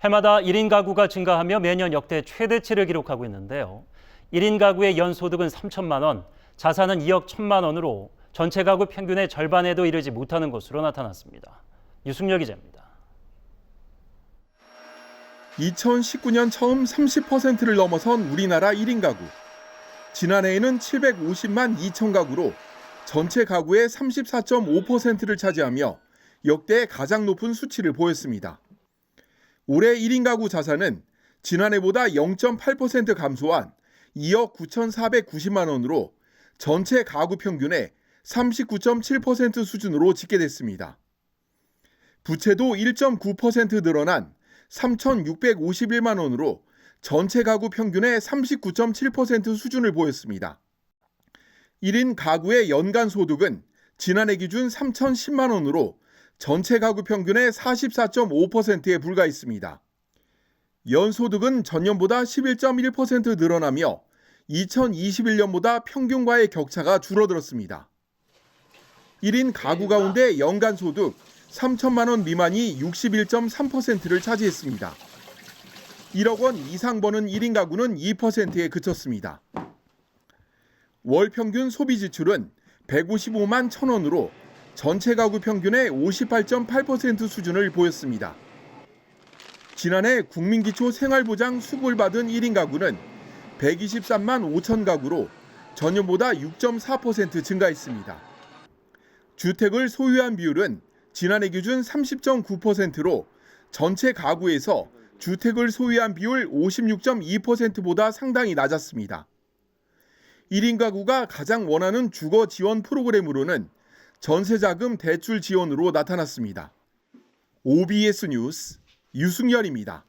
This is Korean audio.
해마다 1인 가구가 증가하며 매년 역대 최대치를 기록하고 있는데요. 1인 가구의 연 소득은 3천만 원, 자산은 2억 1천만 원으로 전체 가구 평균의 절반에도 이르지 못하는 것으로 나타났습니다. 유승열 기자입니다. 2019년 처음 30%를 넘어선 우리나라 1인 가구. 지난해에는 750만 2천 가구로 전체 가구의 34.5%를 차지하며 역대 가장 높은 수치를 보였습니다. 올해 1인 가구 자산은 지난해보다 0.8% 감소한 2억 9,490만 원으로 전체 가구 평균의 39.7% 수준으로 집계됐습니다. 부채도 1.9% 늘어난 3,651만 원으로 전체 가구 평균의 39.7% 수준을 보였습니다. 1인 가구의 연간 소득은 지난해 기준 3,010만 원으로 전체 가구 평균의 44.5%에 불과했습니다. 연소득은 전년보다 11.1% 늘어나며 2021년보다 평균과의 격차가 줄어들었습니다. 1인 가구 가운데 연간 소득 3천만 원 미만이 61.3%를 차지했습니다. 1억 원 이상 버는 1인 가구는 2%에 그쳤습니다. 월 평균 소비 지출은 155만 천 원으로 전체 가구 평균의 58.8% 수준을 보였습니다. 지난해 국민기초 생활보장 수급을 받은 1인 가구는 123만 5천 가구로 전년보다 6.4% 증가했습니다. 주택을 소유한 비율은 지난해 기준 30.9%로 전체 가구에서 주택을 소유한 비율 56.2%보다 상당히 낮았습니다. 1인 가구가 가장 원하는 주거 지원 프로그램으로는 전세자금 대출 지원으로 나타났습니다. OBS 뉴스 유승열입니다.